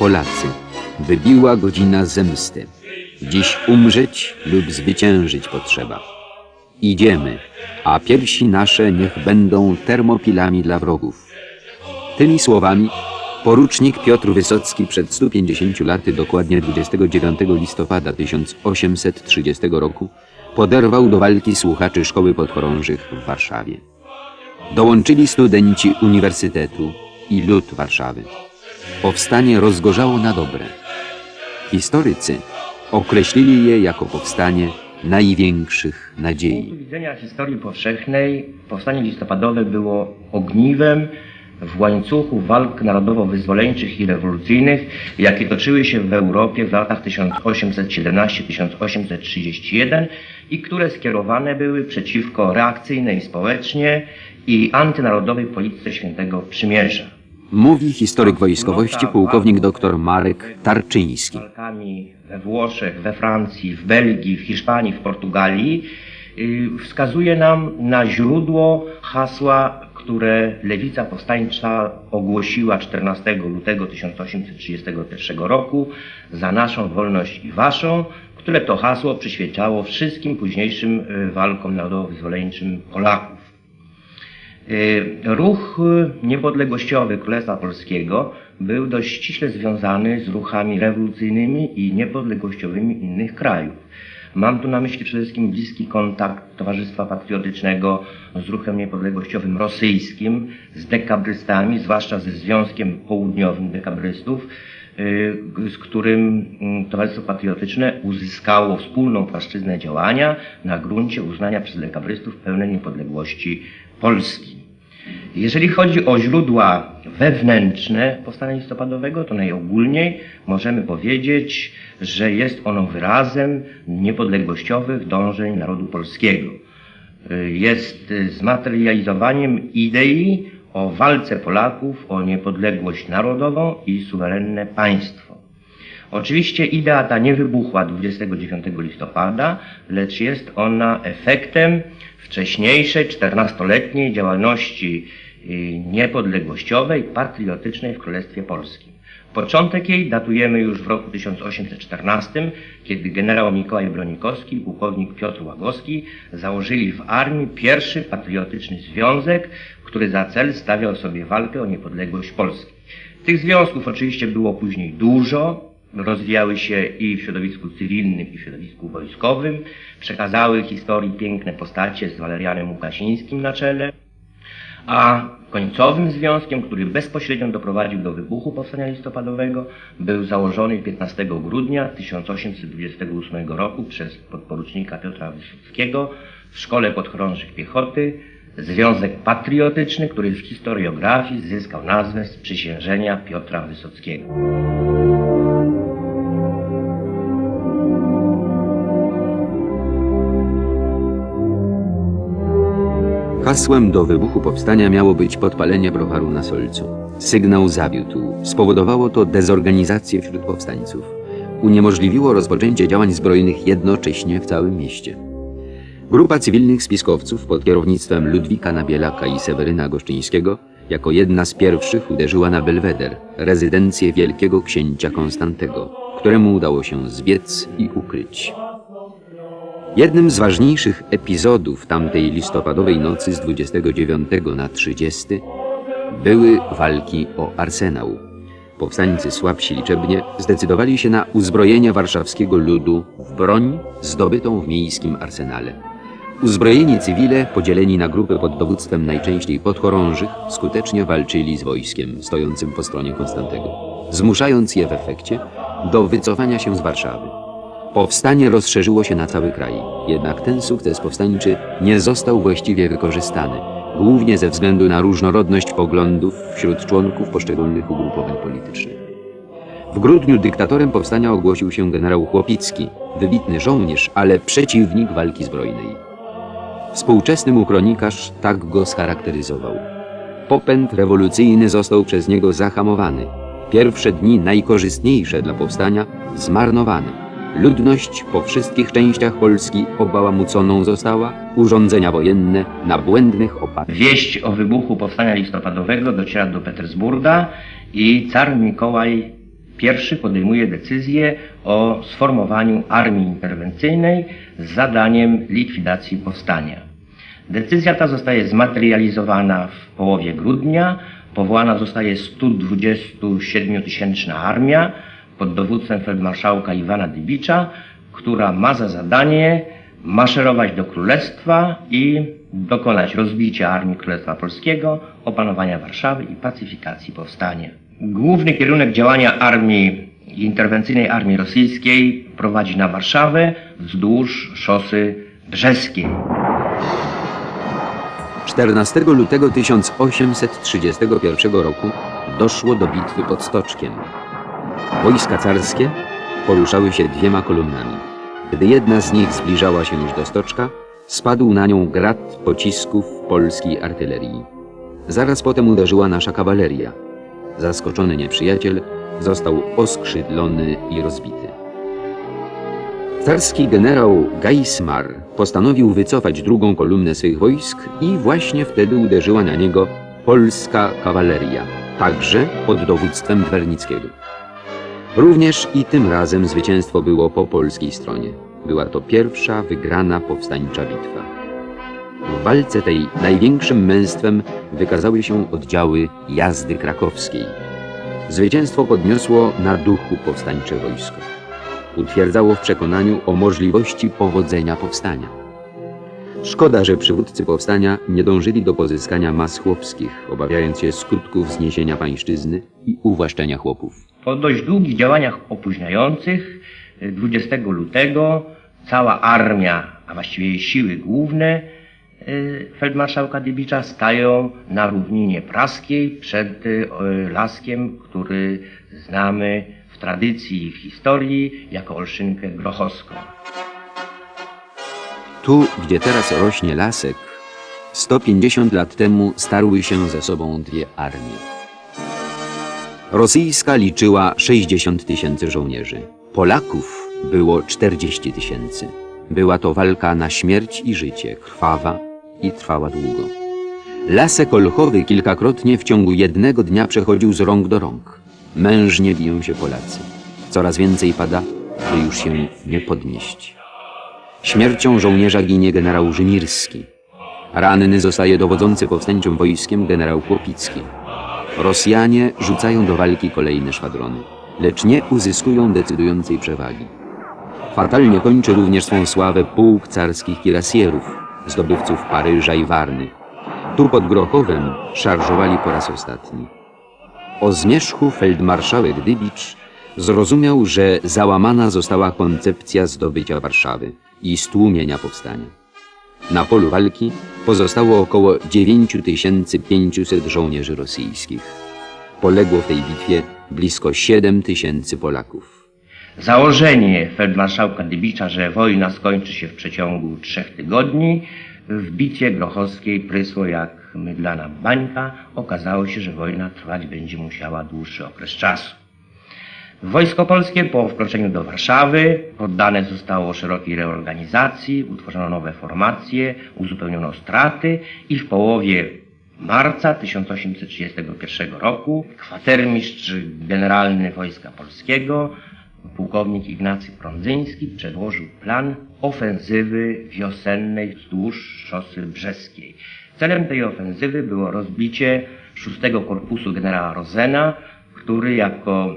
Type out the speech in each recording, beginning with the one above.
Polacy, wybiła godzina zemsty. Dziś umrzeć lub zwyciężyć potrzeba. Idziemy, a piersi nasze niech będą termopilami dla wrogów. Tymi słowami porucznik Piotr Wysocki przed 150 laty, dokładnie 29 listopada 1830 roku, poderwał do walki słuchaczy Szkoły Podchorążych w Warszawie. Dołączyli studenci Uniwersytetu i lud Warszawy. Powstanie rozgorzało na dobre. Historycy określili je jako powstanie największych Z nadziei. punktu widzenia historii powszechnej powstanie listopadowe było ogniwem w łańcuchu walk narodowo-wyzwoleńczych i rewolucyjnych, jakie toczyły się w Europie w latach 1817-1831 i które skierowane były przeciwko reakcyjnej społecznie i antynarodowej polityce Świętego Przymierza. Mówi historyk wojskowości pułkownik dr Marek Tarczyński. walkami we Włoszech, we Francji, w Belgii, w Hiszpanii, w Portugalii y, wskazuje nam na źródło hasła, które lewica powstańcza ogłosiła 14 lutego 1831 roku za naszą wolność i waszą, które to hasło przyświecało wszystkim późniejszym y, walkom narodowo-wyzwoleńczym Polaków. Y, Ruch y, niepodległościowy Królestwa Polskiego był dość ściśle związany z ruchami rewolucyjnymi i niepodległościowymi innych krajów. Mam tu na myśli przede wszystkim bliski kontakt Towarzystwa Patriotycznego z ruchem niepodległościowym rosyjskim, z dekabrystami, zwłaszcza ze Związkiem Południowym Dekabrystów, y, z którym mm, Towarzystwo Patriotyczne uzyskało wspólną płaszczyznę działania na gruncie uznania przez dekabrystów pełnej niepodległości Polski. Jeżeli chodzi o źródła wewnętrzne powstania listopadowego, to najogólniej możemy powiedzieć, że jest ono wyrazem niepodległościowych dążeń narodu polskiego. Jest zmaterializowaniem idei o walce Polaków o niepodległość narodową i suwerenne państwo. Oczywiście idea ta nie wybuchła 29 listopada, lecz jest ona efektem wcześniejszej, 14-letniej działalności y, niepodległościowej, patriotycznej w Królestwie Polskim. Początek jej datujemy już w roku 1814, kiedy generał Mikołaj Bronikowski i pułkownik Piotr Łagowski założyli w armii pierwszy patriotyczny związek, który za cel stawiał sobie walkę o niepodległość Polski. Tych związków oczywiście było później dużo, rozwijały się i w środowisku cywilnym, i w środowisku wojskowym, przekazały historii piękne postacie z Walerianem Łukasińskim na czele, a końcowym związkiem, który bezpośrednio doprowadził do wybuchu powstania listopadowego, był założony 15 grudnia 1828 roku przez podporucznika Piotra Wysockiego w Szkole Podchorążych Piechoty Związek Patriotyczny, który w historiografii zyskał nazwę z przysiężenia Piotra Wysockiego. Hasłem do wybuchu powstania miało być podpalenie browaru na Solcu. Sygnał zawiódł. Spowodowało to dezorganizację wśród powstańców. Uniemożliwiło rozpoczęcie działań zbrojnych jednocześnie w całym mieście. Grupa cywilnych spiskowców pod kierownictwem Ludwika Nabielaka i Seweryna Goszczyńskiego jako jedna z pierwszych uderzyła na Belweder, rezydencję wielkiego księcia Konstantego, któremu udało się zbiec i ukryć. Jednym z ważniejszych epizodów tamtej listopadowej nocy z 29 na 30 były walki o arsenał. Powstańcy słabsi liczebnie zdecydowali się na uzbrojenie warszawskiego ludu w broń zdobytą w miejskim arsenale. Uzbrojeni cywile, podzieleni na grupy pod dowództwem najczęściej podchorążych, skutecznie walczyli z wojskiem stojącym po stronie Konstantego, zmuszając je w efekcie do wycofania się z Warszawy. Powstanie rozszerzyło się na cały kraj, jednak ten sukces powstańczy nie został właściwie wykorzystany, głównie ze względu na różnorodność poglądów wśród członków poszczególnych ugrupowań politycznych. W grudniu dyktatorem powstania ogłosił się generał Chłopicki, wybitny żołnierz, ale przeciwnik walki zbrojnej. Współczesny mu kronikarz tak go scharakteryzował. Popęd rewolucyjny został przez niego zahamowany. Pierwsze dni najkorzystniejsze dla powstania zmarnowane. Ludność po wszystkich częściach Polski obałamuconą została, urządzenia wojenne na błędnych oparciach. Wieść o wybuchu powstania listopadowego dociera do Petersburga i car Mikołaj pierwszy podejmuje decyzję o sformowaniu armii interwencyjnej z zadaniem likwidacji powstania. Decyzja ta zostaje zmaterializowana w połowie grudnia. Powołana zostaje 127-tysięczna armia pod dowództwem feldmarszałka Iwana Dybicza, która ma za zadanie maszerować do Królestwa i dokonać rozbicia Armii Królestwa Polskiego, opanowania Warszawy i pacyfikacji powstania. Główny kierunek działania armii interwencyjnej armii rosyjskiej prowadzi na Warszawę wzdłuż szosy brzeskiej. 14 lutego 1831 roku doszło do bitwy pod Stoczkiem. Wojska carskie poruszały się dwiema kolumnami. Gdy jedna z nich zbliżała się już do Stoczka, spadł na nią grad pocisków polskiej artylerii. Zaraz potem uderzyła nasza kawaleria. Zaskoczony nieprzyjaciel został oskrzydlony i rozbity. Carski generał Geismar postanowił wycofać drugą kolumnę swych wojsk i właśnie wtedy uderzyła na niego polska kawaleria, także pod dowództwem Wernickiego. Również i tym razem zwycięstwo było po polskiej stronie. Była to pierwsza wygrana powstańcza bitwa. W walce tej największym męstwem wykazały się oddziały jazdy krakowskiej. Zwycięstwo podniosło na duchu powstańcze wojsko utwierdzało w przekonaniu o możliwości powodzenia powstania. Szkoda, że przywódcy powstania nie dążyli do pozyskania mas chłopskich, obawiając się skutków zniesienia pańszczyzny i uwłaszczenia chłopów. Po dość długich działaniach opóźniających y, 20 lutego cała armia, a właściwie jej siły główne y, feldmarszałka Dybicza stają na równinie praskiej przed y, laskiem, który znamy w tradycji i w historii jako Olszynkę Grochowską. Tu, gdzie teraz rośnie lasek, 150 lat temu starły się ze sobą dwie armie. Rosyjska liczyła 60 tysięcy żołnierzy. Polaków było 40 tysięcy. Była to walka na śmierć i życie, krwawa i trwała długo. Lasek olchowy kilkakrotnie w ciągu jednego dnia przechodził z rąk do rąk. Mężnie biją się Polacy. Coraz więcej pada, by już się nie podnieść. Śmiercią żołnierza ginie generał Rzymirski. Ranny zostaje dowodzący powstańczym wojskiem generał Chłopicki. Rosjanie rzucają do walki kolejne szwadrony, lecz nie uzyskują decydującej przewagi. Fatalnie kończy również swą sławę pułk carskich kirasjerów, zdobywców Paryża i Warny. Tu pod Grochowem szarżowali po raz ostatni. O zmierzchu feldmarszałek Dybicz zrozumiał, że załamana została koncepcja zdobycia Warszawy i stłumienia powstania. Na polu walki pozostało około 9500 żołnierzy rosyjskich. Poległo w tej bitwie blisko 7 tysięcy Polaków. Założenie feldmarszałka Dybicza, że wojna skończy się w przeciągu trzech tygodni, w bitwie grochowskiej prysło jak mydlana bańka. Okazało się, że wojna trwać będzie musiała dłuższy okres czasu. Wojsko polskie po wkroczeniu do Warszawy poddane zostało szerokiej reorganizacji, utworzono nowe formacje, uzupełniono straty i w połowie marca 1831 roku kwatermistrz generalny Wojska Polskiego, pułkownik Ignacy Prądzyński przedłożył plan ofensywy wiosennej wzdłuż szosy brzeskiej. Celem tej ofensywy było rozbicie szóstego korpusu generała Rozena, który jako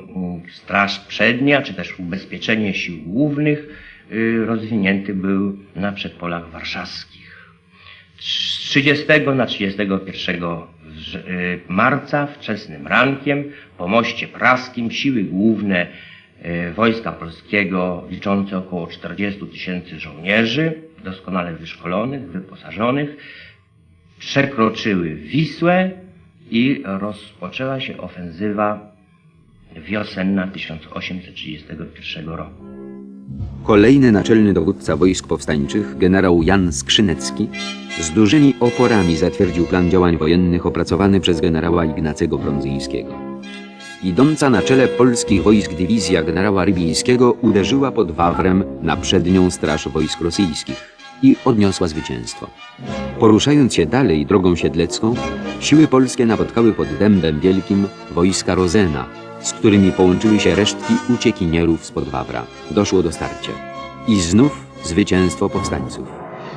straż przednia, czy też ubezpieczenie sił głównych y, rozwinięty był na przedpolach warszawskich. Z 30 na 31 wrze- y, marca wczesnym rankiem po moście praskim siły główne y, Wojska Polskiego liczące około 40 tysięcy żołnierzy, doskonale wyszkolonych, wyposażonych, przekroczyły Wisłę i rozpoczęła się ofensywa wiosenna 1831 roku. Kolejny naczelny dowódca wojsk powstańczych, generał Jan Skrzynecki, z dużymi oporami zatwierdził plan działań wojennych opracowany przez generała Ignacego Prądzyńskiego. Idąca na czele polskich wojsk dywizja generała Rybińskiego uderzyła pod Wawrem na przednią straż wojsk rosyjskich i odniosła zwycięstwo. Poruszając się dalej drogą siedlecką, siły polskie napotkały pod Dębem Wielkim wojska Rozena, z którymi połączyły się resztki uciekinierów spod Wawra. Doszło do starcia. I znów zwycięstwo powstańców.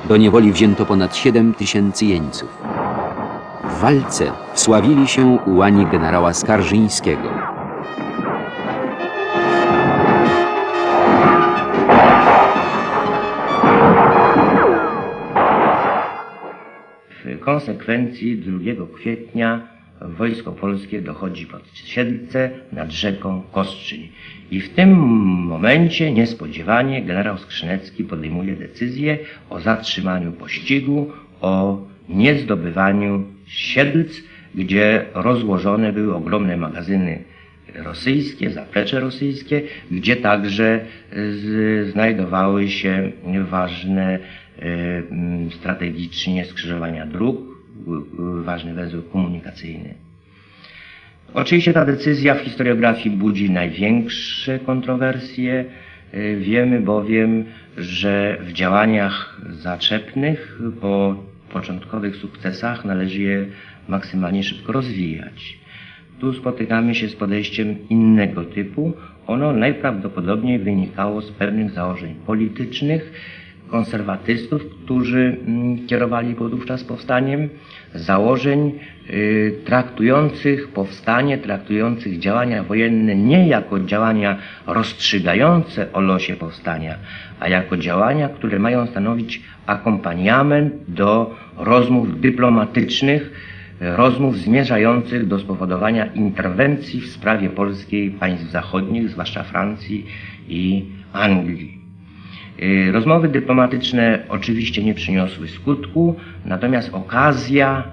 Do niewoli wzięto ponad 7 tysięcy jeńców. W walce wsławili się ułani generała Skarżyńskiego. W konsekwencji 2 kwietnia wojsko polskie dochodzi pod Siedlce nad rzeką Kostrzyń. I w tym momencie niespodziewanie generał Skrzynecki podejmuje decyzję o zatrzymaniu pościgu, o niezdobywaniu Siedlc, gdzie rozłożone były ogromne magazyny rosyjskie, zaplecze rosyjskie, gdzie także z, znajdowały się ważne e, strategicznie skrzyżowania dróg, ważny węzeł komunikacyjny. Oczywiście ta decyzja w historiografii budzi największe kontrowersje. Y, Wiemy bowiem, że w działaniach zaczepnych po początkowych sukcesach należy je maksymalnie szybko rozwijać. Tu spotykamy się z podejściem innego typu. Ono najprawdopodobniej wynikało z pewnych założeń politycznych konserwatystów, którzy mm, kierowali wówczas powstaniem, założeń y, traktujących powstanie, traktujących działania wojenne nie jako działania rozstrzygające o losie powstania, a jako działania, które mają stanowić akompaniament do rozmów dyplomatycznych, rozmów zmierzających do spowodowania interwencji w sprawie polskiej państw zachodnich, zwłaszcza Francji i Anglii. Y, Rozmowy dyplomatyczne oczywiście nie przyniosły skutku, natomiast okazja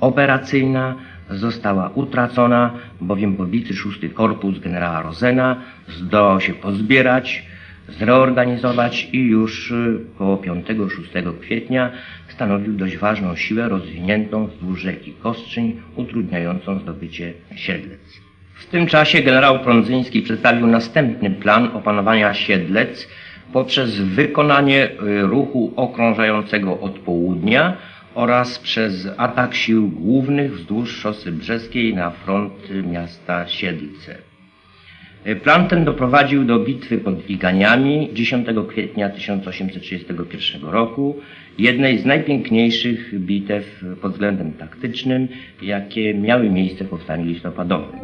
operacyjna została utracona, bowiem pobity szósty korpus generała Rozena zdołał się pozbierać, zreorganizować i już y, koło 5-6 kwietnia stanowił dość ważną siłę rozwiniętą wzdłuż rzeki Kostrzyń, utrudniającą zdobycie Siedlec. W tym czasie generał Prądzyński przedstawił następny plan opanowania Siedlec poprzez wykonanie y, ruchu okrążającego od południa oraz przez atak sił głównych wzdłuż szosy brzeskiej na front miasta Siedlce. Y, Plan ten doprowadził do bitwy pod Iganiami 10 kwietnia 1831 roku, jednej z najpiękniejszych bitew pod względem taktycznym, jakie miały miejsce w powstaniu listopadowym.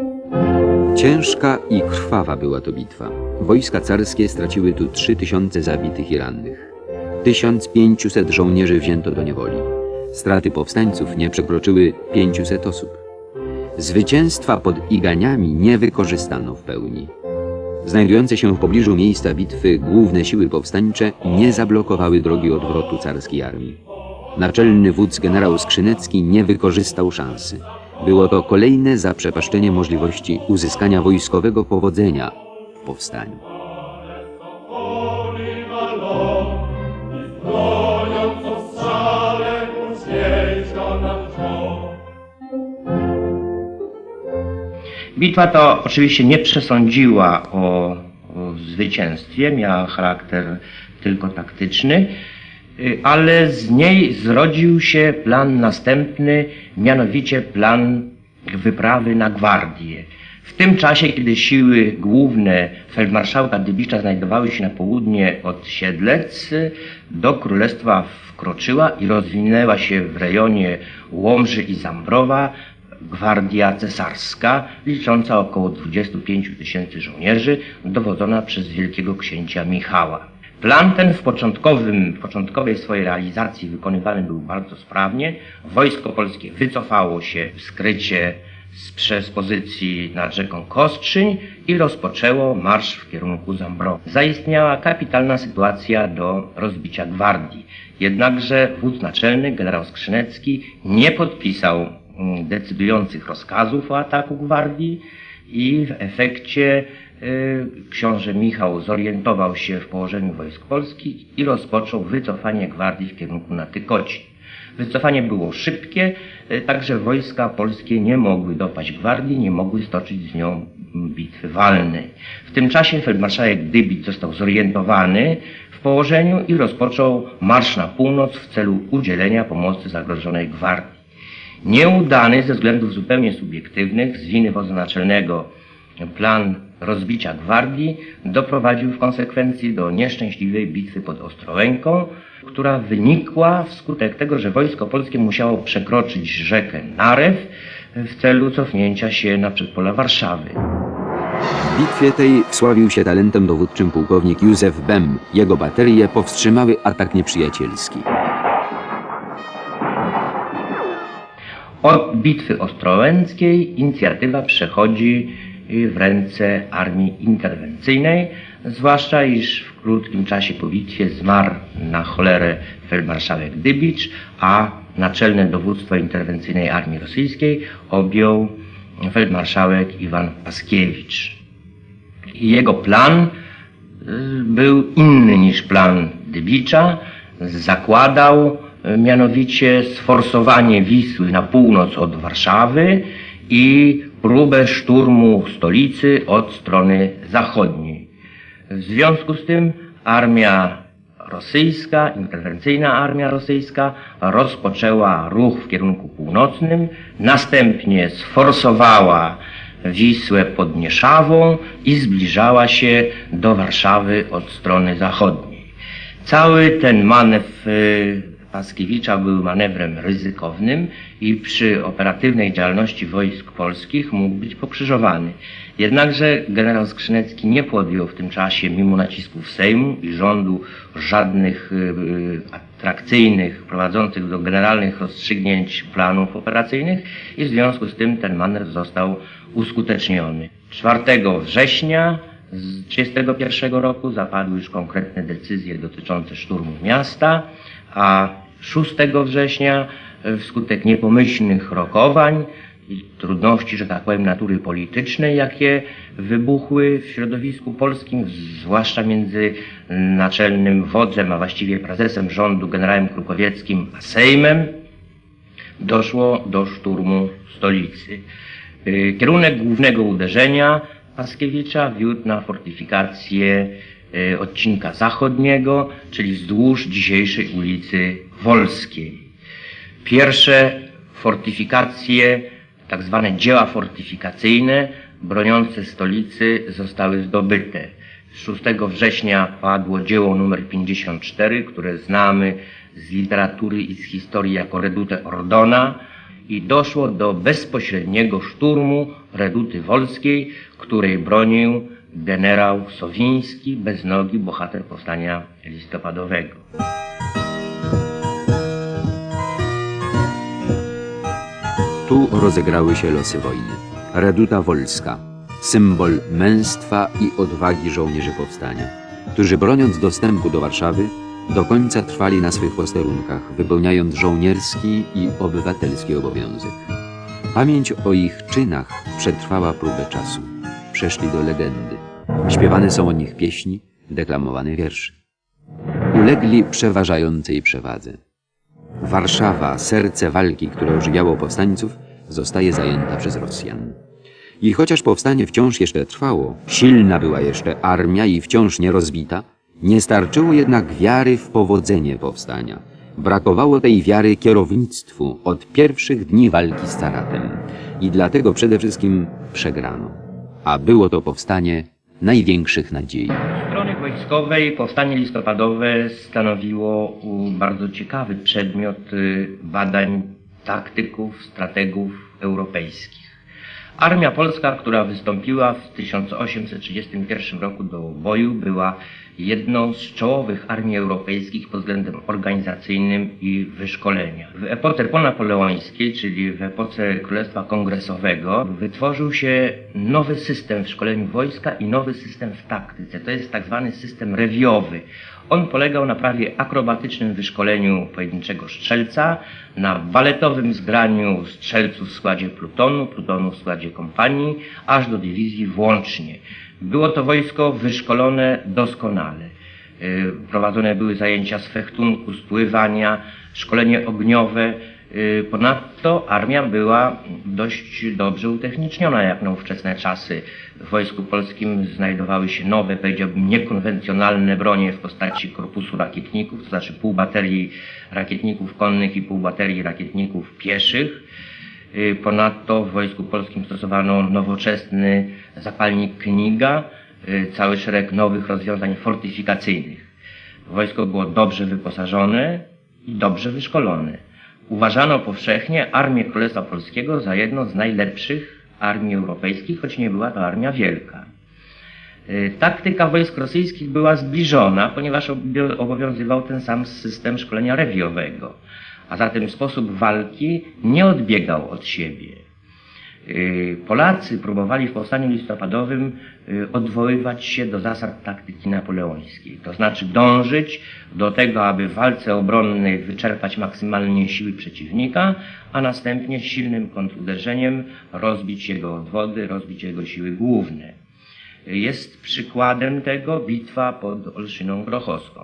Ciężka i krwawa była to bitwa. Wojska carskie straciły tu 3000 zabitych i rannych. 1500 żołnierzy wzięto do niewoli. Straty powstańców nie przekroczyły 500 osób. Zwycięstwa pod Iganiami nie wykorzystano w pełni. Znajdujące się w pobliżu miejsca bitwy główne siły powstańcze nie zablokowały drogi odwrotu carskiej armii. Naczelny wódz generał Skrzynecki nie wykorzystał szansy. Było to kolejne zaprzepaszczenie możliwości uzyskania wojskowego powodzenia w powstaniu. Bitwa ta oczywiście nie przesądziła o, o zwycięstwie, miała charakter tylko taktyczny, ale z niej zrodził się plan następny, mianowicie plan wyprawy na Gwardię. W tym czasie, kiedy siły główne feldmarszałka Dybicza znajdowały się na południe od Siedlec, do królestwa wkroczyła i rozwinęła się w rejonie Łomży i Zambrowa gwardia cesarska, licząca około 25 tysięcy żołnierzy, dowodzona przez wielkiego księcia Michała. Plan ten w, początkowym, w początkowej swojej realizacji wykonywany był bardzo sprawnie. Wojsko polskie wycofało się w skrycie z, przez pozycji nad rzeką Kostrzyń i rozpoczęło marsz w kierunku Zambrowy. Zaistniała kapitalna sytuacja do rozbicia gwardii. Jednakże wódz naczelny, generał Skrzynecki, nie podpisał mm, decydujących rozkazów o ataku gwardii i w efekcie książę Michał zorientował się w położeniu wojsk polskich i rozpoczął wycofanie gwardii w kierunku na Tykocin. Wycofanie było szybkie, y, także wojska polskie nie mogły dopaść gwardii, nie mogły stoczyć z nią mm, bitwy walnej. W tym czasie feldmarszałek Dybicz został zorientowany w położeniu i rozpoczął marsz na północ w celu udzielenia pomocy zagrożonej gwardii. Nieudany ze względów zupełnie subiektywnych, z winy wodza naczelnego plan rozbicia gwardii doprowadził w konsekwencji do nieszczęśliwej bitwy pod Ostrołęką, która wynikła wskutek tego, że wojsko polskie musiało przekroczyć rzekę Narew w celu cofnięcia się na przedpola Warszawy. W bitwie tej wsławił się talentem dowódczym pułkownik Józef Bem. Jego baterie powstrzymały atak nieprzyjacielski. Od bitwy ostrołęckiej inicjatywa przechodzi w ręce armii interwencyjnej, zwłaszcza iż w krótkim czasie po bitwie zmarł na cholerę feldmarszałek Dybicz, a naczelne dowództwo interwencyjnej armii rosyjskiej objął feldmarszałek Iwan Paskiewicz. Jego plan y, był inny niż plan Dybicza. Zakładał y, mianowicie sforsowanie Wisły na północ od Warszawy i próbę szturmu stolicy od strony zachodniej. W związku z tym armia rosyjska, interwencyjna armia rosyjska rozpoczęła ruch w kierunku północnym, następnie sforsowała Wisłę pod Nieszawą i zbliżała się do Warszawy od strony zachodniej. Cały ten manewr y, Paskiewicza był manewrem ryzykownym i przy operatywnej działalności wojsk polskich mógł być pokrzyżowany. Jednakże generał Skrzynecki nie podjął w tym czasie, mimo nacisków Sejmu i rządu, żadnych y, y, atrakcyjnych, prowadzących do generalnych rozstrzygnięć planów operacyjnych i w związku z tym ten manewr został uskuteczniony. 4 września 1931 roku zapadły już konkretne decyzje dotyczące szturmu miasta, a 6 września e, wskutek niepomyślnych rokowań i trudności, że tak powiem, natury politycznej, jakie wybuchły w środowisku polskim, zwłaszcza między naczelnym wodzem, a właściwie prezesem rządu, generałem Krukowieckim, a Sejmem, doszło do szturmu stolicy. Y, Kierunek głównego uderzenia Paskiewicza wiódł na fortyfikację y, odcinka zachodniego, czyli wzdłuż dzisiejszej ulicy Wolskiej. Pierwsze fortyfikacje, tak zwane dzieła fortyfikacyjne broniące stolicy zostały zdobyte. 6 września padło dzieło numer 54, które znamy z literatury i z historii jako redutę Ordona i doszło do bezpośredniego szturmu reduty wolskiej, której bronił generał Sowiński, beznogi bohater powstania listopadowego. Tu rozegrały się losy wojny. Reduta Wolska, symbol męstwa i odwagi żołnierzy powstania, którzy broniąc dostępu do Warszawy, do końca trwali na swych posterunkach, wypełniając żołnierski i obywatelski obowiązek. Pamięć o ich czynach przetrwała próbę czasu. Przeszli do legendy. Śpiewane są o nich pieśni, deklamowane wiersze. Ulegli przeważającej przewadze. Warszawa, serce walki, które ożywiało powstańców, zostaje zajęta przez Rosjan. I chociaż powstanie wciąż jeszcze trwało, silna była jeszcze armia i wciąż nierozbita, nie starczyło jednak wiary w powodzenie powstania. Brakowało tej wiary kierownictwu od pierwszych dni walki z caratem. I dlatego przede wszystkim przegrano. A było to powstanie największych nadziei. Z strony wojskowej powstanie listopadowe stanowiło bardzo ciekawy przedmiot y, badań taktyków, strategów europejskich. Armia polska, która wystąpiła w 1831 roku do boju, była jedną z czołowych armii europejskich pod względem organizacyjnym i wyszkolenia. W epoce ponapoleońskiej, czyli w epoce Królestwa Kongresowego, wytworzył się nowy system w szkoleniu wojska i nowy system w taktyce. To jest tak zwany system rewiowy. On polegał na prawie akrobatycznym wyszkoleniu pojedynczego strzelca, na baletowym zgraniu strzelców w składzie plutonu, plutonu w składzie kompanii, aż do dywizji włącznie. Było to wojsko wyszkolone doskonale. Y, Prowadzone były zajęcia z fechtunku, z pływania, szkolenie ogniowe. Y, Ponadto armia była dość dobrze utechniczniona jak na ówczesne czasy. W Wojsku Polskim znajdowały się nowe, powiedziałbym, niekonwencjonalne bronie w postaci korpusu rakietników, to znaczy pół baterii rakietników konnych i pół baterii rakietników pieszych. Y, Ponadto w Wojsku Polskim stosowano nowoczesny zapalnik Kniga, y, cały szereg nowych rozwiązań fortyfikacyjnych. Wojsko było dobrze wyposażone i dobrze wyszkolone. Uważano powszechnie Armię Królestwa Polskiego za jedną z najlepszych armii europejskich, choć nie była to armia wielka. Y, Taktyka wojsk rosyjskich była zbliżona, ponieważ obowiązywał ten sam system szkolenia rewiowego, a zatem sposób walki nie odbiegał od siebie. Y, Polacy próbowali w powstaniu listopadowym y, odwoływać się do zasad taktyki napoleońskiej, to znaczy dążyć do tego, aby w walce obronnej wyczerpać maksymalnie siły przeciwnika, a następnie silnym kontruderzeniem rozbić jego odwody, rozbić jego siły główne. Jest przykładem tego bitwa pod Olszyną Grochowską.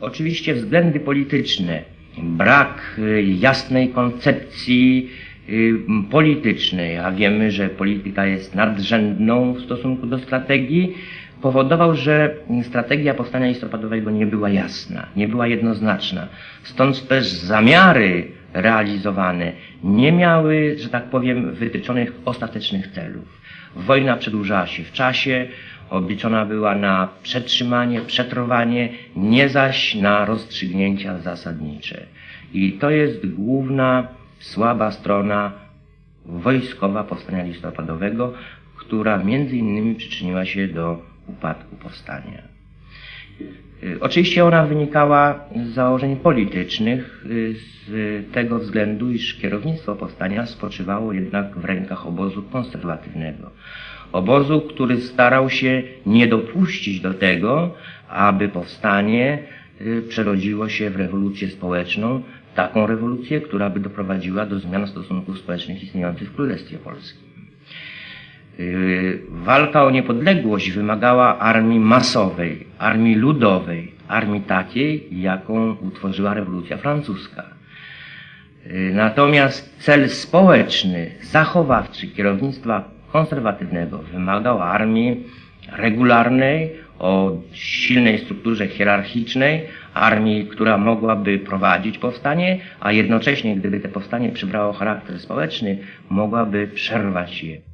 Oczywiście względy polityczne, brak y, jasnej koncepcji y, politycznej, a wiemy, że polityka jest nadrzędną w stosunku do strategii, powodował, że strategia powstania listopadowego nie była jasna, nie była jednoznaczna. Stąd też zamiary realizowane nie miały, że tak powiem, wytyczonych ostatecznych celów. Wojna przedłużała się w czasie, obliczona była na przetrzymanie, przetrwanie, nie zaś na rozstrzygnięcia zasadnicze. I to jest główna słaba strona wojskowa powstania listopadowego, która między innymi przyczyniła się do upadku powstania. Y, Oczywiście ona wynikała z założeń politycznych, y, z tego względu, iż kierownictwo powstania spoczywało jednak w rękach obozu konserwatywnego. Obozu, który starał się nie dopuścić do tego, aby powstanie y, przerodziło się w rewolucję społeczną, taką rewolucję, która by doprowadziła do zmian stosunków społecznych istniejących w Królestwie Polskim. Yy, Walka o niepodległość wymagała armii masowej, armii ludowej, armii takiej, jaką utworzyła rewolucja francuska. Yy, Natomiast cel społeczny, zachowawczy kierownictwa konserwatywnego wymagał armii regularnej, o silnej strukturze hierarchicznej, armii, która mogłaby prowadzić powstanie, a jednocześnie, gdyby to powstanie przybrało charakter społeczny, mogłaby przerwać je.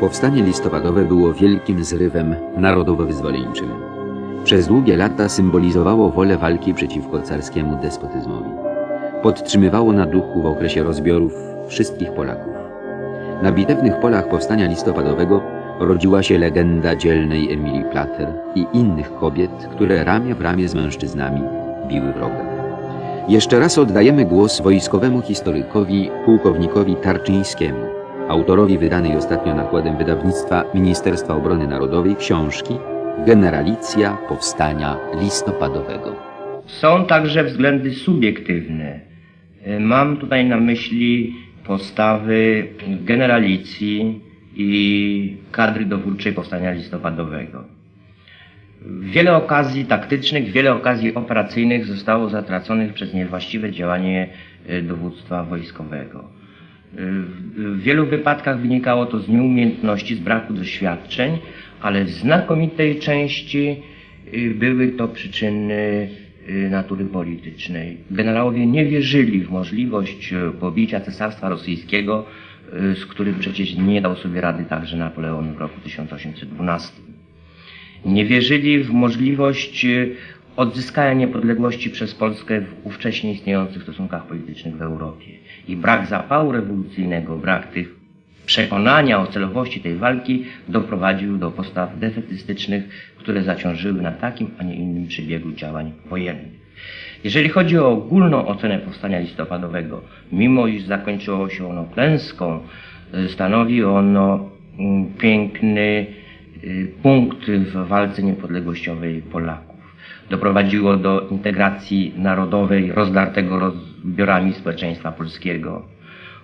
Powstanie listopadowe było wielkim zrywem narodowo-wyzwoleńczym. Przez długie lata symbolizowało wolę walki przeciwko carskiemu despotyzmowi. Podtrzymywało na duchu w okresie rozbiorów wszystkich Polaków. Na bitewnych polach powstania listopadowego rodziła się legenda dzielnej Emilii Plater i innych kobiet, które ramię w ramię z mężczyznami biły wroga. Jeszcze raz oddajemy głos wojskowemu historykowi, pułkownikowi Tarczyńskiemu, autorowi wydanej ostatnio nakładem wydawnictwa Ministerstwa Obrony Narodowej książki Generalicja Powstania Listopadowego. Są także względy subiektywne. Y, Mam tutaj na myśli postawy generalicji i kadry dowódczej powstania listopadowego. Wiele okazji taktycznych, wiele okazji operacyjnych zostało zatraconych przez niewłaściwe działanie y, dowództwa wojskowego. W wielu wypadkach wynikało to z nieumiejętności, z braku doświadczeń, ale w znakomitej części y, były to przyczyny y, natury politycznej. Generałowie nie wierzyli w możliwość y, pobicia cesarstwa rosyjskiego, z którym przecież nie dał sobie rady także Napoleon w roku 1812 nie wierzyli w możliwość odzyskania niepodległości przez Polskę w ówcześnie istniejących stosunkach politycznych w Europie. I brak zapału rewolucyjnego, brak tych przekonania o celowości tej walki doprowadził do postaw defetystycznych, które zaciążyły na takim, a nie innym przebiegu działań wojennych. Jeżeli chodzi o ogólną ocenę powstania listopadowego, mimo iż zakończyło się ono klęską, y, stanowi ono mm, piękny y, punkt w walce niepodległościowej Polaków. Doprowadziło do integracji narodowej rozdartego rozbiorami społeczeństwa polskiego.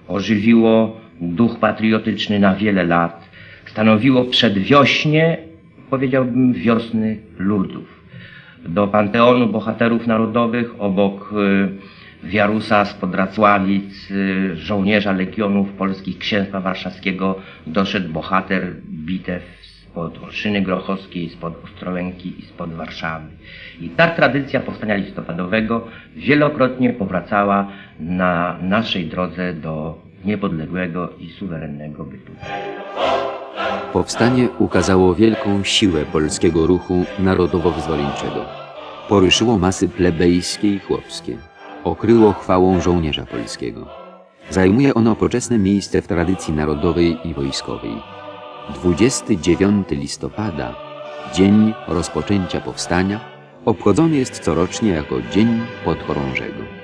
Ożywiło duch patriotyczny na wiele lat. Stanowiło przedwiośnie, powiedziałbym, wiosny ludów do panteonu bohaterów narodowych obok y, Wiarusa z Podracławic, y, żołnierza legionów polskich księstwa warszawskiego doszedł bohater bitew spod Olszyny Grochowskiej, spod Ostrołęki i spod Warszawy. I ta tradycja powstania listopadowego wielokrotnie powracała na naszej drodze do niepodległego i suwerennego bytu. Powstanie ukazało wielką siłę polskiego ruchu narodowo-wyzwoleńczego. Poryszyło masy plebejskie i chłopskie. Okryło chwałą żołnierza polskiego. Zajmuje ono poczesne miejsce w tradycji narodowej i wojskowej. 29 listopada, dzień rozpoczęcia powstania, obchodzony jest corocznie jako Dzień Podchorążego.